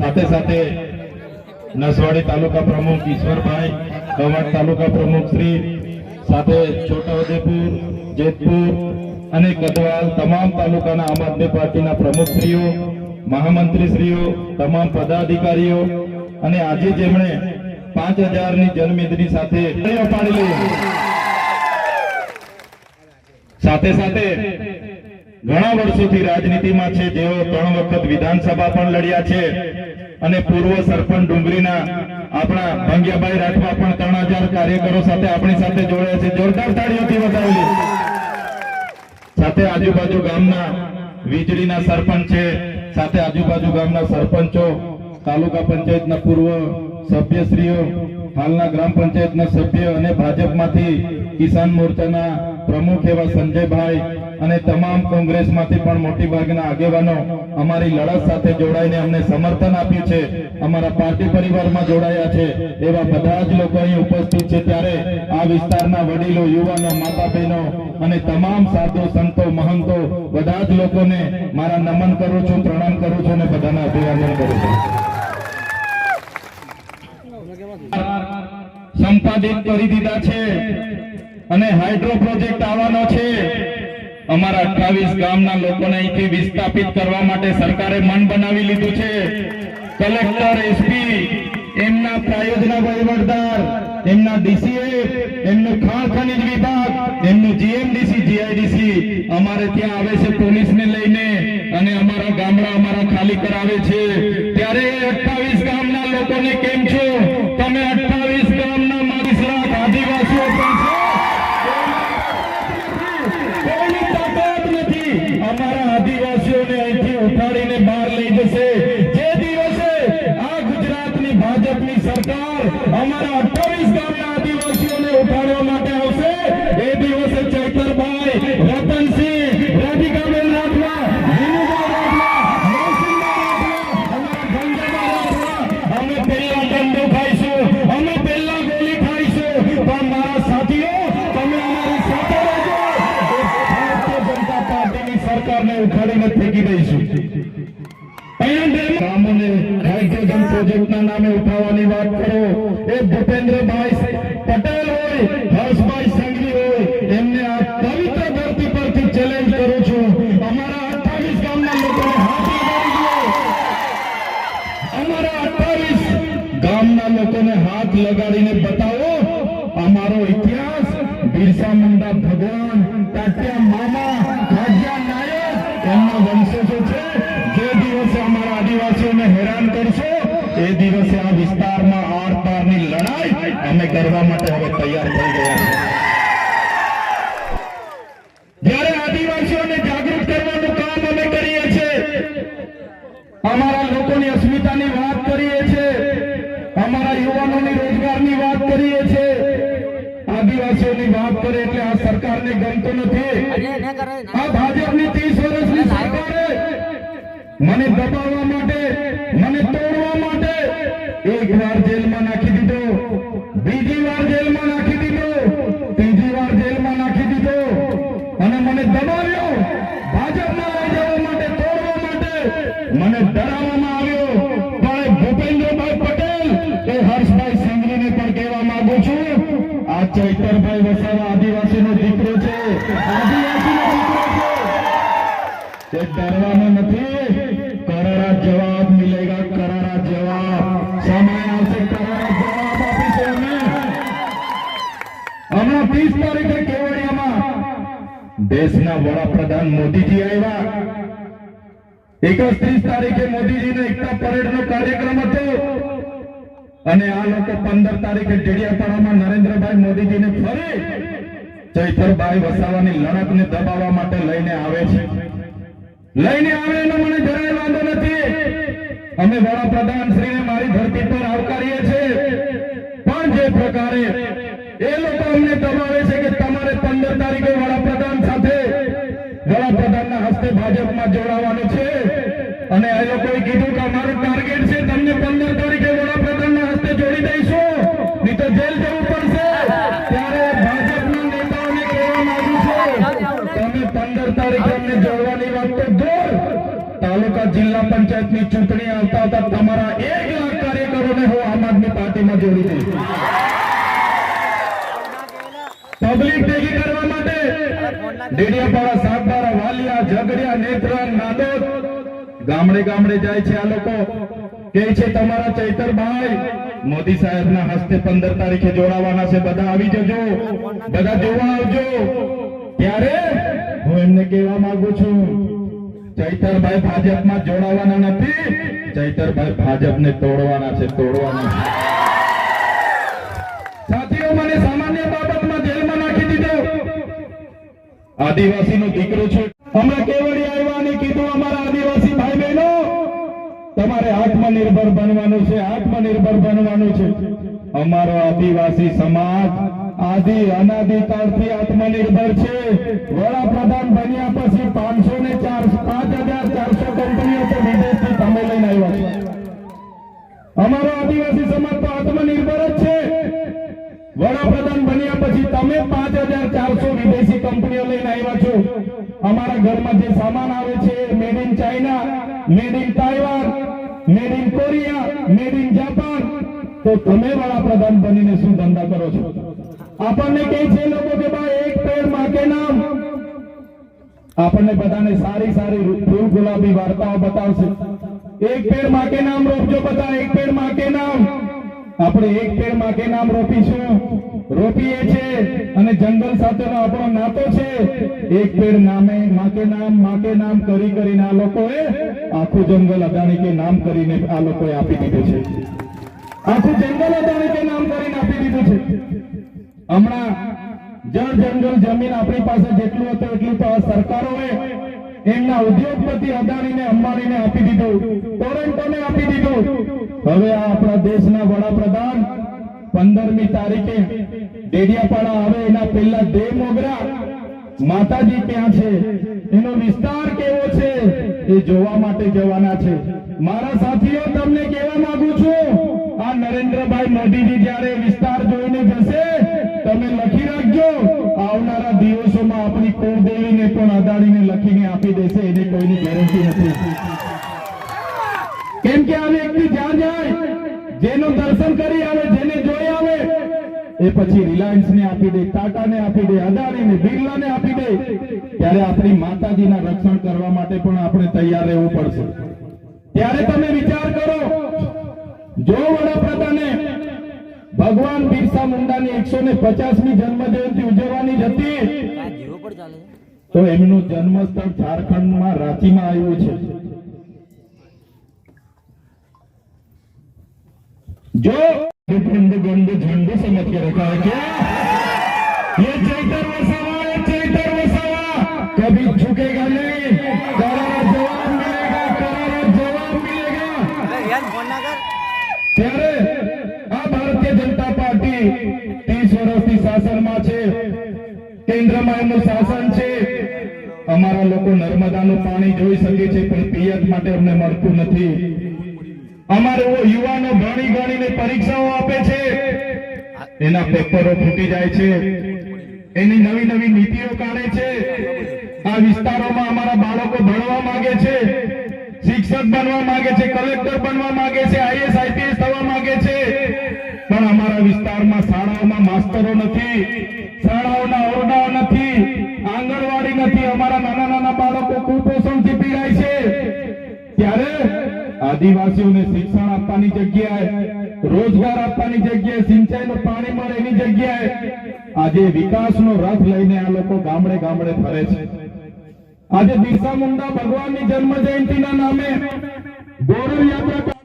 સાથે સાથે નસવાડી તાલુકા પ્રમુખ ઈશ્વરભાઈ કવાડ તાલુકા પ્રમુખ શ્રી, સાથે છોટાઉદેપુર, જેતપુર અને ગઢવાલ તમામ તાલુકાના આમ આદમી પાર્ટીના પ્રમુખશ્રીઓ, મહામંત્રીશ્રીઓ, તમામ પદાધિકારીઓ અને આજે જેમણે પાંચ હજારની જનમેદની સાથે સાથે સાથે ઘણા વર્ષોથી રાજનીતિમાં છે, જેઓ ત્રણ વખત વિધાનસભા પણ લડ્યા છે. અને પૂર્વ સરપંચ ડુંગરીના આપણા ભંગ્યાભાઈ રાઠવા પણ ત્રણ કાર્યકરો સાથે આપણી સાથે જોડાયા છે. જોરદાર તાળીઓથી વધાવી સાથે આજુબાજુ ગામના વીજળીના સરપંચ છે. સાથે આજુબાજુ ગામના સરપંચો, તાલુકા પંચાયતના પૂર્વ સભ્યશ્રીઓ, હાલના ગ્રામ પંચાયતના સભ્ય અને ભાજપમાંથી કિસાન મોરચાના પ્રમુખ એવા સંજયભાઈ અને તમામ કોંગ્રેસમાંથી પણ મોટી ભાગના આગેવાનો અમારી લડત સાથે જોડાઈને અમને સમર્થન આપ્યું છે. અમારા પાર્ટી પરિવારમાં જોડાયા છે. એવા બધા જ લોકો અહીં ઉપસ્થિત છે ત્યારે આ વિસ્તારના વડીલો, યુવાનો માતા બહેનો અને તમામ સાધુ, સંતો, મહંતો બધા જ લોકોને મારા નમન કરું છું, પ્રણામ કરું છું અને બધાને અભિવાદન કરું છું. સંપાદિત કરી દીધા છે અને હાઇડ્રો પ્રોજેક્ટ આવવાનો છે. અમારા અઠાવીસ ગામના લોકોને અહીંથી વિસ્થાપિત કરવા માટે સરકારે મન બનાવી લીધું છે. કલેક્ટર, એસપી, એમના પ્રાયોજના વહીવટદાર, એમના ડીસીએ, એમનું ખાણ ખનિજ વિભાગ, એમનું જીએમડીસી, જીઆઈડીસી અમારે ત્યાં આવે છે પોલીસને લઈને અને અમારા ગામડા અમારા ખાલી કરાવે છે. ત્યારે અઠાવીસ ગામના લોકોને કેમ છો? તમે રાઠવા અમે પહેલા દંડો ખાઈશું મારા સાથીઓ તમે અમારી સાથે ફેંકી દઈશું. હાઇડ્રોજન પ્રોજેક્ટના નામે ઉઠાવવાની વાત કરો. એ ભૂપેન્દ્રભાઈ પટેલ હોય હર્ષભાઈ સંઘવી હોય એમને એ દિવસે આ વિસ્તારમાં આર પારની લડાઈ અમે કરવા માટે હવે તૈયાર થઈ ગયા છે જ્યારે આદિવાસીઓને જાગૃત કરવાનું કામ અમે કરીએ છીએ અમારા લોકોની અસ્મિતાની વાત કરીએ છીએ અમારા યુવાનોની રોજગારની વાત કરીએ છીએ. આદિવાસીઓની વાત કરે એટલે આ સરકારને ગમતું નથી. આ ભાજપની ત્રીસ વર્ષની સરકારે મને દબાવવા માટે મને તોડવા માટે એક વાર જેલમાં નાખી દીધો દેશના વડાપ્રધાન મોદીજી આવ્યા. એકત્રીસ તારીખે મોદીજીનો એકતા પરેડનો કાર્યક્રમ હતો. અને આ લોકો પંદર તારીખે જડિયાપાડામાં નરેન્દ્રભાઈ મોદીજીને ફરી ચૈતરભાઈ વસાવાની લડતને દબાવવા માટે લઈને આવે છે. લઈને આવે એનો મને જરાય વાંધો નથી. અમે વડાપ્રધાન શ્રીને મારી ધરતી પર આવકારીએ છીએ. પણ જે પ્રકારે એ લોકો અમને દબાવે છે કે તમારે પંદર તારીખે ભાજપમાં જોડાવાનું છે. અને એ લોકોએ કીધું કે અમારું ટાર્ગેટ છે, તમને પંદર તારીખે વડાપ્રધાનના હસ્તે જોડી દઈશું. નહીં તો જેલ જવું પડશે. ત્યારે ભાજપના નેતાઓને કહેવા માંગુ છું, તમે પંદર તારીખે અમને જોડવાની વાત તો દૂર. તાલુકા જિલ્લા પંચાયત પંચાયતની ચૂંટણી આવતા હતા તમારા એક લાખ કાર્યકરોને હું આમ આદમી પાર્ટીમાં જોડી દઈશ. પબ્લિક ભેગી કરવા માટે ડેડિયાપાડા સાગબારા વાલિયા, ઝઘડિયા, નેત્રંગ, નાદોદ ગામડે ગામડે જાય છે આ લોકો. કે છે, તમારા ચૈતરભાઈ મોદી સાહેબના હસ્તે પંદર તારીખે જોડાવાના છે. બધા આવી જજો. બધા જોવા આવજો. ત્યારે હું એમને કહેવા માંગુ છું ચૈતરભાઈ ભાજપમાં જોડાવાના નથી. ચૈતરભાઈ ભાજપને તોડવાના છે તોડવાના છે. આદિવાસીનો દીકરો છે. અમે કેવડી આવ્યા ને કીધું, અમારા આદિવાસી ભાઈ બહેનો તમારે આત્મનિર્ભર બનવાનું છે, આત્મનિર્ભર બનવાનું છે. અમારો આદિવાસી સમાજ આદિ અનાદિકાળથી આત્મનિર્ભર છે. વડાપ્રધાન બન્યા પછી પાંચસો ને ચાર, પાંચ હજાર ચારસો કંપનીઓ તો વિદેશથી તમે લઈને આવ્યા છે. અમારો આદિવાસી સમાજ તો આત્મનિર્ભર વડાપ્રધાન બન્યા પછી તમે પાંચ હજાર ચારસો વિદેશી કંપનીઓ લઈને આવ્યા છો. અમારા ઘરમાં જે સામાન આવે છે made in China made in Taiwan made in Korea made in Japan તો તમે વડાપ્રધાન બનીને શું ધંધા કરો છો? આપણને કહે છે લોકો કે ભાઈ, એક પેડ માકે નામ. આપણને બધાને સારી સારી ફૂલ ગુલાબી વાર્તાઓ બતાવશે. એક પેડ માકે નામ રોપજો બધા, એક પેડ માકે નામ. આપણે એક પેડ માટે નામ રોપીશું. રોપીએ છે અને જંગલ સાથેનો આપણો નાતો છે. એક પેડ નામે માં નામમાં નામ કરી કરીને આ લોકોએ આખું જંગલ અદાણી કે નામ કરીને આ લોકોએ આપી દીધું છે. આખું જંગલ અદાણી કે નામ કરીને આપી દીધું છે. હમણાં જળ જંગલ જમીન આપણી પાસે જેટલું હતું એટલું તો આ સરકારોએ એમના ઉદ્યોગપતિ અદાણીને અંબાણીને આપી દીધું. ટોરેન્ટોને આપી દીધું? હવે આ આપણા દેશના વડાપ્રધાન પંદરમી તારીખે ડેડિયાપાડા આવે, એના પહેલા દે મોગરા. માતાજી ક્યાં છે? એનો વિસ્તાર કેવો છે? એ જોવા માટે જવાના છે. મારા સાથીઓ ગેરંટી નથી. કેમ કે આને એક જ્યાં જાય, જેનું દર્શન કરી આવે, જેને જોઈ આવે, એ પછી રિલાયન્સ ને આપી દે ટાટા ને આપી દે અદાણી ને બિરલા ને આપી દે, ત્યારે આપણી માતાજીના રક્ષણ કરવા માટે પણ આપણે તૈયાર રહેવું પડશે. ત્યારે તમે વિચાર કરો, જો વડાપ્રધાને ભગવાન બિરસા મુંડાની એકસો ને પચાસમી જન્મ જયંતિ ઉજવવાની હતી તો એમનું જન્મસ્થળ ઝારખંડમાં રાંચીમાં આવ્યું છે जो गंद गंद झंडू समझ के रखा है क्या ये चैतर वसावा ये चैतर वसावा कभी झुकेगा नहीं करारा जवाब मिलेगा करारा जवाब मिलेगा અરે યાર ફોન ના કર ત્યારે આ ભારતીય જનતા પાર્ટી ત્રીસ વર્ષથી શાસનમાં છે કેન્દ્રમાં એમનું શાસન છે અમારા લોકો નર્મદાનું પાણી જોઈ શકે છે, પણ પિયત માટે અમને મળતું નથી. અમારે યુવાનો ભણી ગણીને પરીક્ષાઓ આપે છે. એના પેપરો ફૂટી જાય છે. એની નવી નવી નીતિઓ કાઢે છે. આ વિસ્તારોમાં અમારા બાળકો ભણવા માંગે છે. શિક્ષક બનવા માંગે છે, કલેક્ટર બનવા માંગે છે, આઈએસ, આઈપીએસ થવા માંગે છે. પણ અમારા વિસ્તારમાં શાળાઓમાં માસ્તરો નથી. ત્યારે આદિવાસીઓને શિક્ષણ આપવાની જગ્યાએ, રોજગાર આપવાની જગ્યાએ, સિંચાઈનું પાણી મળે એની જગ્યાએ આજે વિકાસનો રથ લઈને આ લોકો ગામડે ગામડે ફરે છે. આજે બિરસા મુંડા ભગવાનની જન્મ જયંતિના નામે ગૌરવ યાત્રા